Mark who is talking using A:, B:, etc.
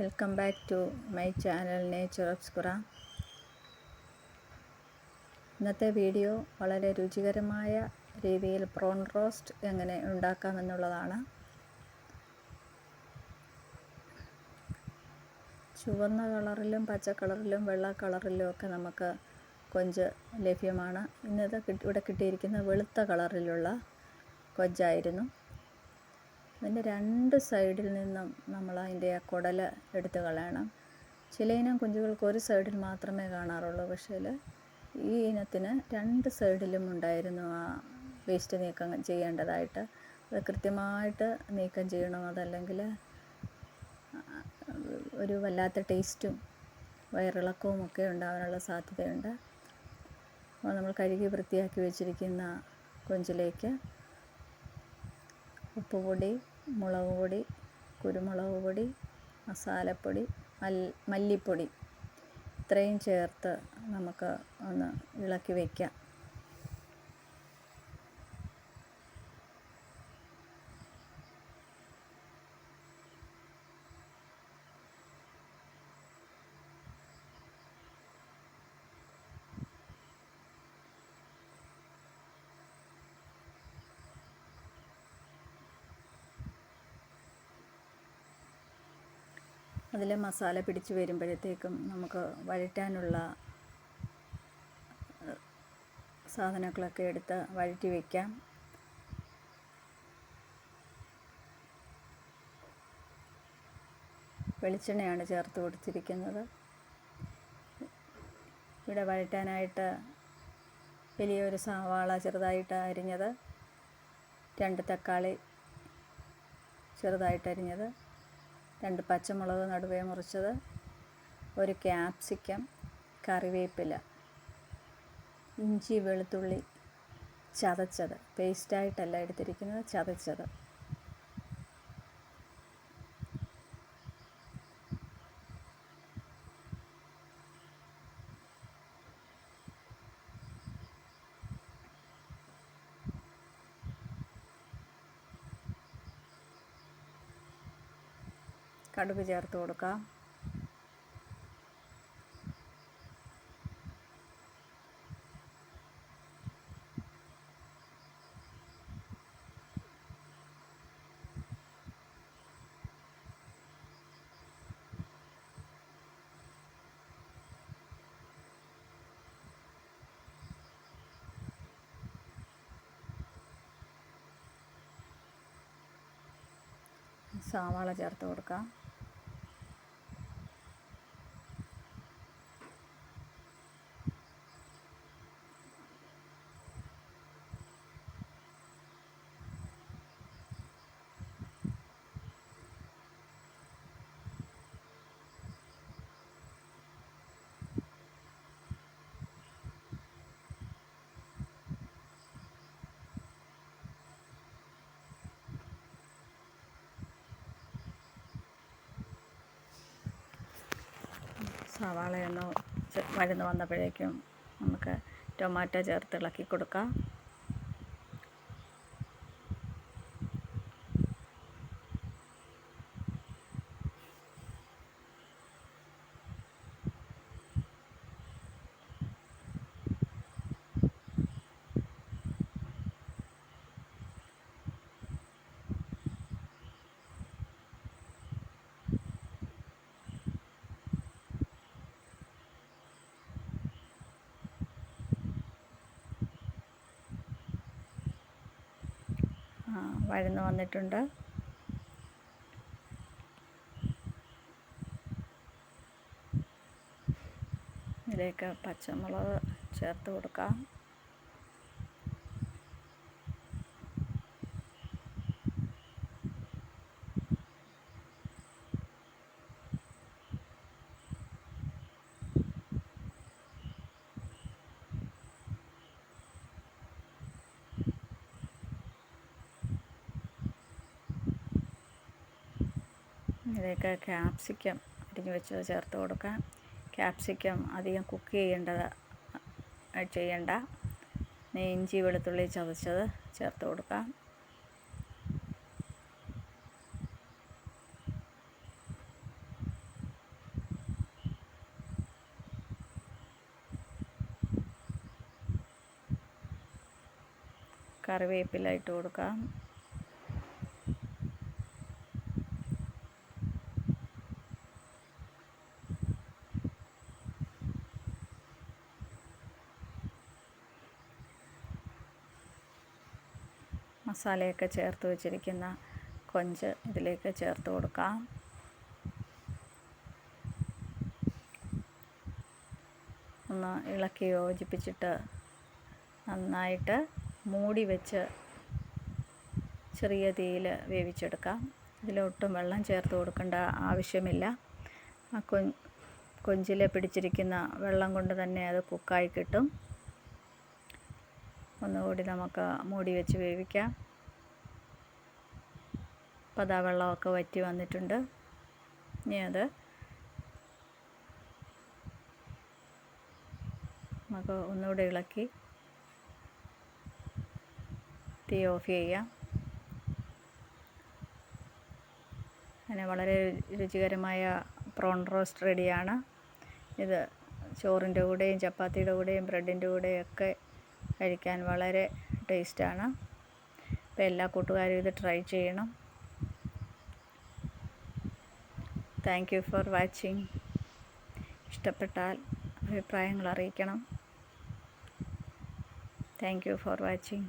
A: Welcome back to my channel nature obscura ഇന്നത്തെ video വളരെ രുചികരമായ രീതിയിൽ പ്രോൺ റോസ്റ്റ് എങ്ങനെ ഉണ്ടാക്കാമെന്നുള്ളതാണ്. ചുവന്ന കളറിലും പച്ച കളറിലും വെള്ള കളറിലും ഒക്കെ നമുക്ക് കൊഞ്ച് ലഭ്യമാണ്. ഇന്നത് ഇവിടെ കിട്ടിയിരിക്കുന്ന വെളുത്ത കളറിലുള്ള കൊഞ്ചായിരുന്നു. അതിന്റെ രണ്ട് സൈഡിൽ നിന്നും നമ്മൾ അതിന്റെ ആ കുടൽ എടുത്ത് കളയണം. ചില ഇനം കുഞ്ചുകൾക്ക് ഒരു സൈഡിൽ മാത്രമേ കാണാറുള്ളൂ. പക്ഷേ ഈ ഇനത്തിന് രണ്ട് സൈഡിലും ഉണ്ടായിരുന്നു ആ വേസ്റ്റ് നീക്കം ചെയ്യേണ്ടതായിട്ട്. അത് കൃത്യമായിട്ട് നീക്കം ചെയ്യണം അതല്ലെങ്കിൽ ഒരു വല്ലാത്ത ടേസ്റ്റും വയറിളക്കവും ഒക്കെ ഉണ്ടാകാനുള്ള സാധ്യതയുണ്ട്. അപ്പോൾ നമ്മൾ കഴുകി വൃത്തിയാക്കി വെച്ചിരിക്കുന്ന കൊഞ്ചിലേക്ക് ഉപ്പുപൊടി മുളക് പൊടി കുരുമുളക് പൊടി മസാലപ്പൊടി മല്ലിപ്പൊടി. ഇത്രയും ചേർത്ത് നമുക്ക് ഒന്ന് ഇളക്കി വയ്ക്കാം അതിൽ മസാല പിടിച്ച് വരുമ്പോഴത്തേക്കും നമുക്ക് വഴറ്റാനുള്ള സാധനങ്ങളൊക്കെ എടുത്ത് വഴറ്റി വയ്ക്കാം വെളിച്ചെണ്ണയാണ് ചേർത്ത് കൊടുത്തിരിക്കുന്നത്. ഇവിടെ വഴറ്റാനായിട്ട് വലിയൊരു സവാള ചെറുതായിട്ട് അരിഞ്ഞത് രണ്ട് തക്കാളി ചെറുതായിട്ട് അരിഞ്ഞത്. രണ്ട് പച്ചമുളക് നടുവേ മുറിച്ചത് ഒരു ക്യാപ്സിക്കം കറിവേപ്പില ഇഞ്ചി വെളുത്തുള്ളി ചതച്ചത്. പേസ്റ്റായിട്ടല്ല എടുത്തിരിക്കുന്നത് ചതച്ചത്. കടുക് ചേർത്ത് കൊടുക്കാം. സവാള ചേർത്ത് കൊടുക്കാം. സവാളയൊന്ന് വഴന്ന് വന്നപ്പോഴേക്കും നമുക്ക് ടൊമാറ്റോ ചേർത്ത് ഇളക്കി കൊടുക്കാം. വഴന്ന് വന്നിട്ടുണ്ട്. ഇതിലേക്ക് പച്ചമുളക് ചേർത്ത് കൊടുക്കാം. ഇതൊക്കെ ക്യാപ്സിക്കം അരിഞ്ഞ് വെച്ചത് ചേർത്ത് കൊടുക്കാം ക്യാപ്സിക്കം അധികം കുക്ക് ചെയ്യേണ്ടത് ചെയ്യണ്ട. ഇഞ്ചി വെളുത്തുള്ളി ചതച്ചത് ചേർത്ത് കൊടുക്കാം കറിവേപ്പില ഇട്ട് കൊടുക്കാം മസാലയൊക്കെ ചേർത്ത് വെച്ചിരിക്കുന്ന കൊഞ്ച് ഇതിലേക്ക് ചേർത്ത് കൊടുക്കാം. ഒന്ന് ഇളക്കി യോജിപ്പിച്ചിട്ട് നന്നായിട്ട് മൂടി വെച്ച് ചെറിയ തീയിൽ വേവിച്ചെടുക്കാം. ഇതിലൊട്ടും വെള്ളം ചേർത്ത് കൊടുക്കേണ്ട ആവശ്യമില്ല. ആ കൊഞ്ച് കൊഞ്ചിൽ പിടിച്ചിരിക്കുന്ന വെള്ളം കൊണ്ട് തന്നെ അത് കുക്കായി കിട്ടും. ഒന്നുകൂടി നമുക്ക് മൂടി വെച്ച് വേവിക്കാം. അതാ വെള്ളമൊക്കെ വറ്റി വന്നിട്ടുണ്ട്. ഇനി അത് നമുക്ക് ഒന്നുകൂടി ഇളക്കി തീ ഓഫ് ചെയ്യാം. അങ്ങനെ വളരെ രുചികരമായ പ്രോൺ റോസ്റ്റ് റെഡിയാണ്. ഇത് ചോറിന്റെ കൂടെയും ചപ്പാത്തിയുടെ കൂടെയും ബ്രെഡിന്റെ കൂടെയൊക്കെ കഴിക്കാൻ വളരെ ടേസ്റ്റാണ്. അപ്പോൾ എല്ലാ കൂട്ടുകാരും ഇത് ട്രൈ ചെയ്യണം. Thank you for watching. ഇഷ്ടപ്പെട്ടാൽ അഭിപ്രായങ്ങൾ അറിയിക്കണം. Thank you for watching.